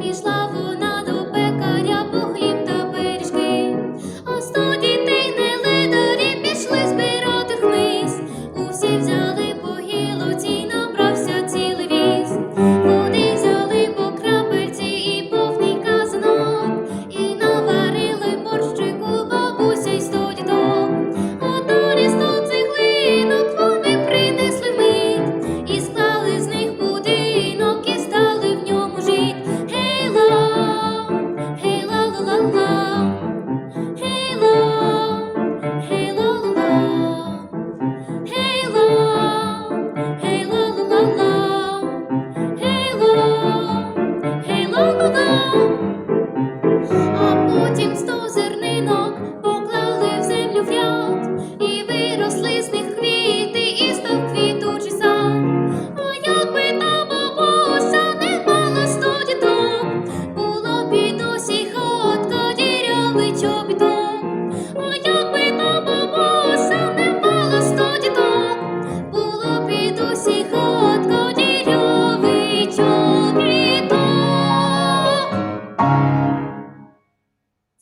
He's like щоб док, о ну, як би не мала сто діток, було під усіх.